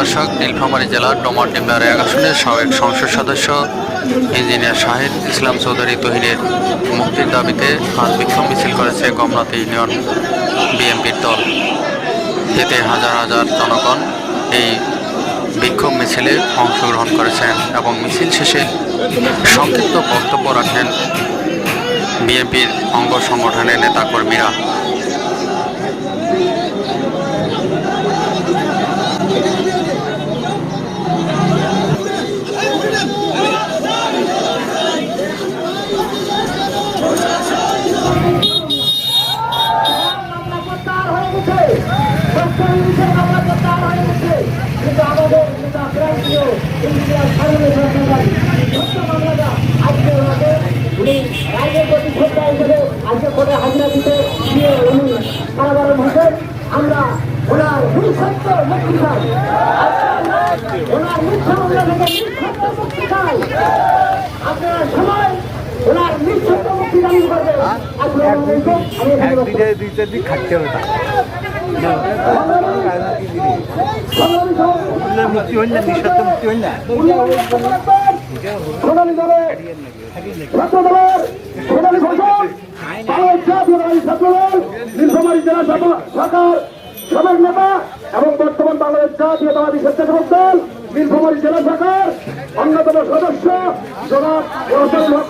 দর্শক, নীলফামারী জেলার ডোমারডিমলার এক আসনের সাবেক সংসদ সদস্য, ইঞ্জিনিয়ার শাহিদ ইসলাম চৌধুরী তহিনের মুক্তির দাবিতে আজ বিক্ষোভ মিছিল করেছে গমনাথ ইউনিয়ন বিএনপির দল। এতে হাজার হাজার জনগণ এই বিক্ষোভ মিছিলে অংশগ্রহণ করেছেন এবং মিছিল শেষে সংক্ষিপ্ত বক্তব্য রাখেন বিএনপির অঙ্গ সংগঠনের নেতাকর্মীরা। আজকে ওনাকে উনি আজকে কোর্টে হাজিরা দিতে বসেন আমরা ওনার চাই। ওনার মিথ্যা মামলা থেকে চাই। আপনারা সবাই ওনার নিঃসত্য মুক্তি দাবি করবেন। দিনে দুই চার দিন হবে তা মুক্তি হইল না নিঃস্বার্থ মুক্তি হইল না সোনালী দলের শাখা- সাবেক এবং বর্তমান বাংলাদেশ জাতীয়তাবাদী স্বেচ্ছাসেবক দল নীলফামারী জেলা শাখার অন্যতম সদস্য জনাব রসল হক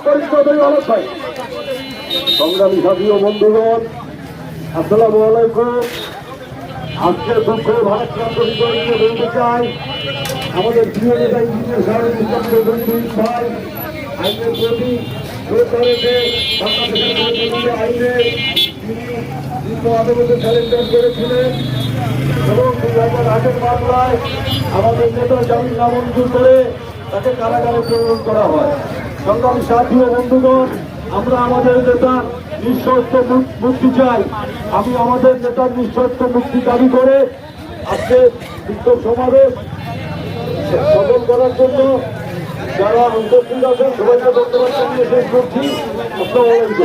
ভাই সংগ্রামী সাথী বন্ধুগণ আসসালামু আলাইকুম আজকের দুঃখ ভারতক্রান্ত বিজয়ীকে বলতে চাই, আমাদের প্রিয় নেতা ইঞ্জিনিয়ার সাহেব ইসলাম চৌধুরী ভাই, আইনের প্রতি এবং দুই হাজার আটের মামলায় আমাদের নেতা জামিন নামঞ্জুর করে তাকে কারাগারে প্রেরণ করা হয়। সংগ্রামী সাথী ও বন্ধুগণ আমরা আমাদের নেতার নিঃশর্ত মুক- মুক্তি চাই। আমি আমাদের নেতার নিঃশর্ত মুক্তি দাবি করে আজকে বিক্ষোভ সমাবেশ সফল করার জন্য যারা উপস্থিত আছেন, সবাইকে বর্তমান শেষ করছি। আসসালামু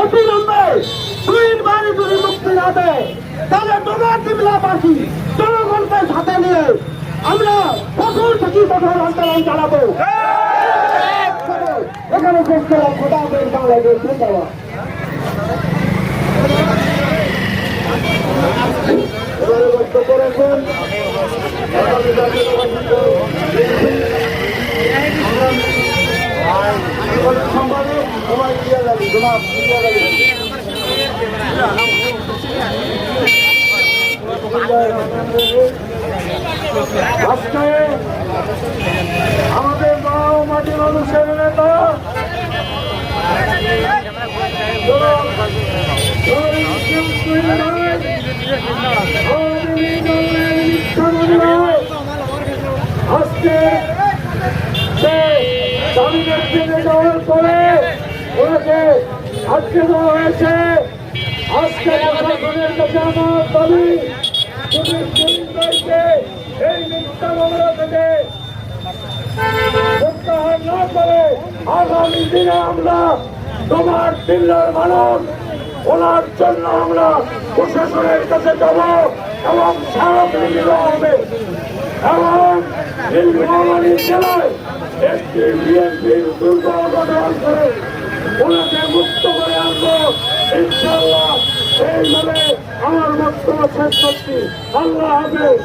অবিলম্বে দুই বারে যদি মুক্তি না দেয়, তাহলে তোমার দিবলাবাসী জনগণকে সাথে নিয়ে আমরা কঠোর থেকে কঠোর আন্দোলন চালাবো। এখানে শেষ করা খোদা বাংলাদেশ ধন্যবাদ এবারে বক্তব্য জাতীয়তাবাদী দল সম্পাদক সবাই দিয়া যাবে জনাব দিয়া যাবে আজকে আমাদের মা ও মাটির মানুষের নেতা জনাব আজকে হয়েছে। আজকে প্রশাসনের কাছে আমার দাবি তুমি না করে, আগামী দিনে আমরা তোমার দিল্লার মানুষ, ওনার জন্য আমরা প্রশাসনের কাছে যাব এবং স্মারকলিপি দেওয়া হবে। এবং নীলফামারী জেলায় একটি বিএনপির দুর্বল গঠন করে ওনাকে মুক্ত করে আনব। ইনশাল্লাহ এইভাবে আমার বক্তব্য শেষ করছি। আল্লাহ হাফেজ।